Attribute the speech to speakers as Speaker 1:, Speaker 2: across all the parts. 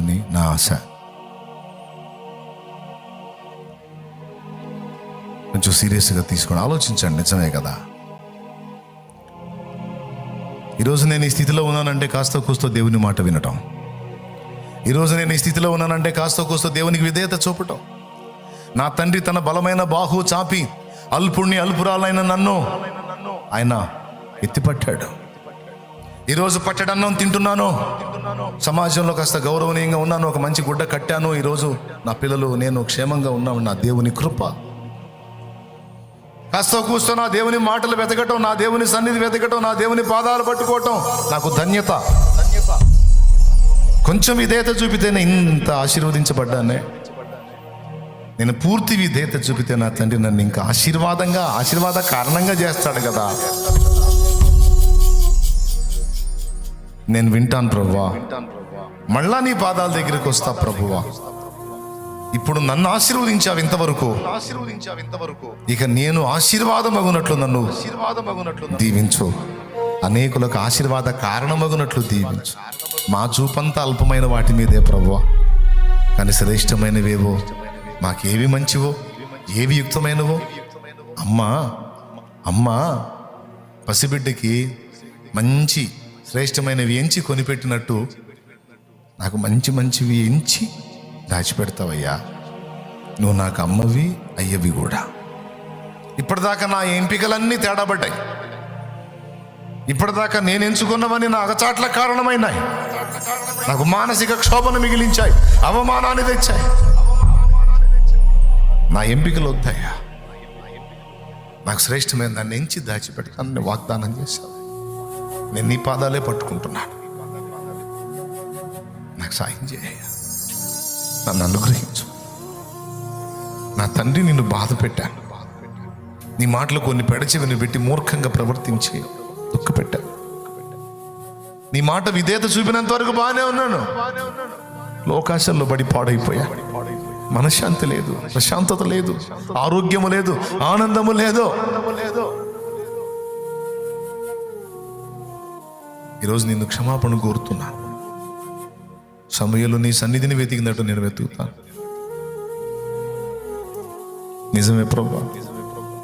Speaker 1: అని నా ఆశ. కొంచెం సీరియస్గా తీసుకొని ఆలోచించండి. నిజమే కదా. ఈరోజు నేను ఈ స్థితిలో ఉన్నానంటే కాస్త కూస్తో దేవుని మాట వినటం. ఈరోజు నేను ఈ స్థితిలో ఉన్నానంటే కాస్త కూస్తో దేవునికి విధేయత చూపటం. నా తండ్రి తన బలమైన బాహు చాపి అల్పుణ్ణి అల్పురాలైన నన్ను ఆయన ఎత్తిపట్టాడు. ఈరోజు పట్టడన్నం తింటున్నాను. సమాజంలో కాస్త గౌరవనీయంగా ఉన్నాను. ఒక మంచి గుడ్డ కట్టాను. ఈరోజు నా పిల్లలు నేను క్షేమంగా ఉన్నాను నా దేవుని కృప. కాస్త కూస్తో నా దేవుని మాటలు వెతకటం నా దేవుని సన్నిధి వెతకటం నా దేవుని పాదాలు పట్టుకోవటం నాకు ధన్యత. కొంచెం విధేయత చూపితేనే ఇంత ఆశీర్వదించబడ్డానే. నేను పూర్తి విధేయత చూపితే నా తండ్రి నన్ను ఇంకా ఆశీర్వాదంగా ఆశీర్వాద కారణంగా చేస్తాడు కదా. నేను వింటాను ప్రభువా. మళ్ళా నీ పాదాల దగ్గరికి వస్తా ప్రభువా. ఇప్పుడు నన్ను ఆశీర్వదించావు ఇంతవరకు. ఆశీర్వదించావు ఇంతవరకు. ఇక నేను ఆశీర్వాదమగునట్లు నన్ను ఆశీర్వాదమగునట్లు దీవించు. అనేకులకు ఆశీర్వాద కారణమగునట్లు దీవించు. మా చూపంతా అల్పమైన వాటి మీదే ప్రభువా. కానీ శ్రేష్టమైనవేవో మాకేవి మంచివో ఏవి యుక్తమైనవో? అమ్మా అమ్మా పసిబిడ్డకి మంచి శ్రేష్టమైనవి ఎంచి కొనిపెట్టినట్టు నాకు మంచి మంచివి ఎంచి దాచిపెడతావయ్యా. నువ్వు నాకు అమ్మవి అయ్యవి కూడా. ఇప్పటిదాకా నా ఎంపికలన్నీ తేడాపడ్డాయి ఇప్పటిదాకా నేను ఎంచుకున్నవని నా అగచాట్ల కారణమైనాయి. నాకు మానసిక క్షోభను మిగిలించాయి అవమానాన్ని తెచ్చాయి. నా ఎంపికలు వద్దాయా నాకు శ్రేష్టమైన దాన్ని ఎంచి దాచిపెడతానని వాగ్దానం చేశావు. నేను నీ పాదాలే పట్టుకుంటున్నాను. నాకు సాయం చేయ. నన్ను అనుగ్రహించు. నా తండ్రి నిన్ను బాధ పెట్టాను నీ మాటలు కొన్ని పెడచెవిని పెట్టి మూర్ఖంగా ప్రవర్తించి దుఃఖపెట్టాను నీ మాట విధేయత చూపినంత వరకు బాగానే ఉన్నాను. లోకాశంలో పడి పాడైపోయా. మనశ్శాంతి లేదు ప్రశాంతత లేదు ఆరోగ్యము లేదు ఆనందము లేదు. ఈరోజు నిన్ను క్షమాపణ కోరుతున్నాను. సమయంలో నీ సన్నిధిని వెతికినట్టు నేను వెతుకుతాను. నిజమే ప్రభా.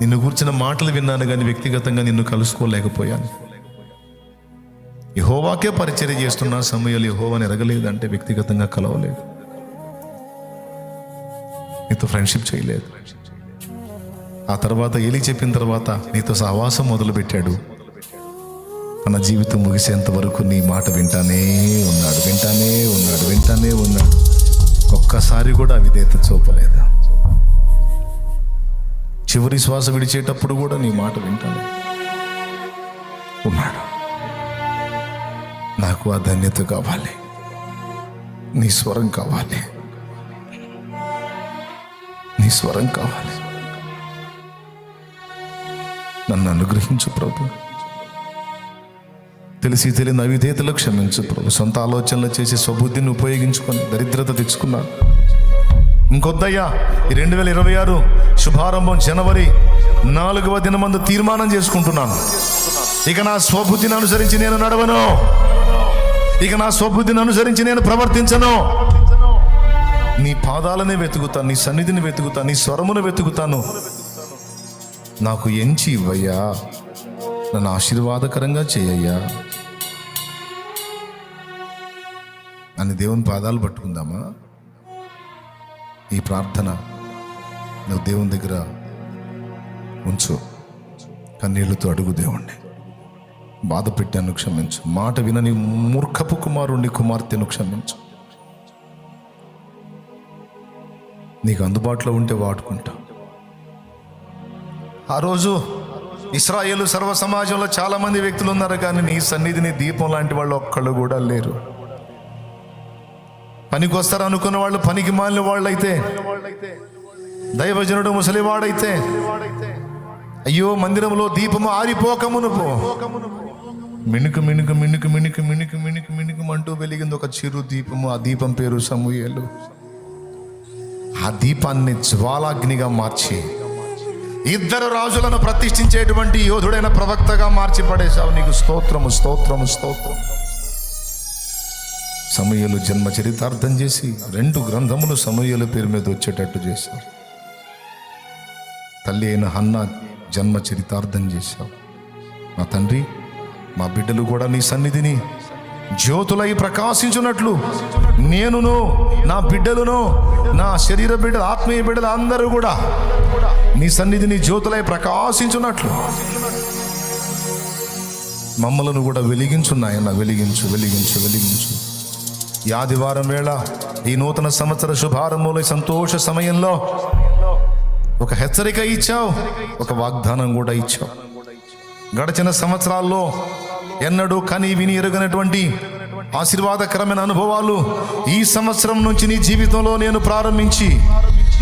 Speaker 1: నిన్ను కూర్చిన మాటలు విన్నాను కానీ వ్యక్తిగతంగా నిన్ను కలుసుకోలేకపోయాను. యహోవాకే పరిచర్య చేస్తున్న సమయంలో యహోవాని ఎరగలేదంటే వ్యక్తిగతంగా కలవలేదు. నీతో ఫ్రెండ్షిప్ చేయలేదు. ఆ తర్వాత ఏలి చెప్పిన తర్వాత నీతో సహవాసం మొదలుపెట్టాడు. నా జీవితం ముగిసేంత వరకు నీ మాట వింటానే ఉన్నాడు వింటానే ఉన్నాడు వింటానే ఉన్నాడు. ఒక్కసారి కూడా విధేయత చూపలేదు. చివరి శ్వాస విడిచేటప్పుడు కూడా నీ మాట వింటానే ఉన్నాడు. నాకు ఆ ధన్యత కావాలి. నీ స్వరం కావాలి. నీ స్వరం కావాలి. నన్ను అనుగ్రహించు ప్రభు. తెలిసి తెలియని అవిధేతలు క్షమించు ప్రభు. సొంత ఆలోచనలు చేసి స్వబుద్ధిని ఉపయోగించుకొని దరిద్రత తెచ్చుకున్నాను ఇంకొద్దయ్యా ఈ రెండు వేల ఇరవై ఆరు శుభారంభం జనవరి నాలుగవ దినమందు తీర్మానం చేసుకుంటున్నాను. ఇక నా స్వబుద్ధిని అనుసరించి నేను నడవను. ఇక నా స్వబుద్ధిని అనుసరించి నేను ప్రవర్తించను. నీ పాదాలనే వెతుకుతాను నీ సన్నిధిని వెతుకుతాను నీ స్వరమును వెతుకుతాను. నాకు ఎంచి ఇవ్వయ్యా. నన్ను ఆశీర్వాదకరంగా చేయయ్యా. అని దేవుని పాదాలు పట్టుకుందామా? ఈ ప్రార్థన నువ్వు దేవుని దగ్గర ఉంచు. కన్నీళ్ళతో అడుగు దేవుణ్ణి. బాధ పెట్టాను క్షమించు. మాట వినని మూర్ఖపు కుమారుణ్ణి కుమార్తెను క్షమించు. నీకు అందుబాటులో ఉంటే వాడుకుంటా. ఆ రోజు ఇస్రాయేలు సర్వ సమాజంలో చాలా మంది వ్యక్తులు ఉన్నారు కానీ నీ సన్నిధిని దీపం లాంటి వాళ్ళు ఒక్కళ్ళు కూడా లేరు. పనికి వస్తారనుకున్న వాళ్ళు పనికి మాలిన వాళ్ళైతే దైవజనుడు ముసలివాడైతే అయ్యో మందిరంలో దీపము ఆరిపోకమును పో మిణుకు మిణుకు మిణుకు మిణుకు మిణుకు మిణుకు మిణుకు అంటూ వెలిగింది ఒక చిరు దీపము. ఆ దీపం పేరు సమూహలు ఆ దీపాన్ని జ్వాలాగ్నిగా మార్చి ఇద్దరు రాజులను ప్రతిష్ఠించేటువంటి యోధుడైన ప్రవక్తగా మార్చి పడేశావు. నీకు స్తోత్రము స్తోత్రము స్తోత్రం సమయలు జన్మ చరితార్థం చేసి రెండు గ్రంథములు సమయల పేరు మీద వచ్చేటట్టు చేశారు తల్లి అయిన హన్న జన్మ చరితార్థం చేశావు. మా తండ్రి మా బిడ్డలు కూడా నీ సన్నిధిని జ్యోతులై ప్రకాశించున్నట్లు నేనును నా బిడ్డలును నా శరీర బిడ్డలు ఆత్మీయ బిడ్డలు అందరూ కూడా నీ సన్నిధిని జ్యోతులై ప్రకాశించున్నట్లు మమ్మలను కూడా వెలిగించు నాయన వెలిగించు వెలిగించు వెలిగించు. ఈ ఆదివారం వేళ ఈ నూతన సంవత్సర శుభారంభంలో సంతోష సమయంలో ఒక హెచ్చరిక ఇచ్చావు ఒక వాగ్దానం కూడా ఇచ్చావు. గడిచిన సంవత్సరాల్లో ఎన్నడూ కని విని ఎరుగనటువంటి ఆశీర్వాదకరమైన అనుభవాలు ఈ సంవత్సరం నుంచి నీ జీవితంలో నేను ప్రారంభించి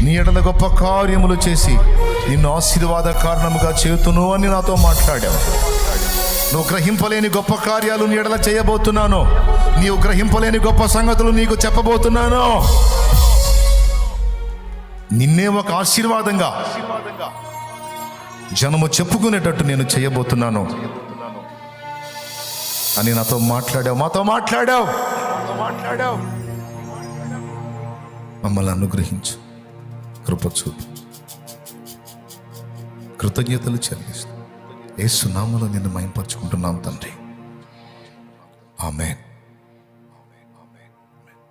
Speaker 1: నీ ఎడల గొప్ప కార్యములు చేసి నిన్ను ఆశీర్వాద కారణముగా చేతును అని నాతో మాట్లాడావు. నువ్వు గ్రహింపలేని గొప్ప కార్యాలు నీ ఎడల చేయబోతున్నాను. నీవు గ్రహింపలేని గొప్ప సంగతులు నీకు చెప్పబోతున్నాను. నిన్నే ఒక ఆశీర్వాదంగా జనము చెప్పుకునేటట్టు నేను చేయబోతున్నాను. అని నాతో మాట్లాడావు మాతో మాట్లాడావు. మాట్లాడావు మమ్మల్ని అనుగ్రహించు కృప చూపు. కృతజ్ఞతలు చెల్లిస్తూ ఏసునామలో నిన్ను మైంపరచుకుంటున్నాం తండ్రి. ఆమెన్.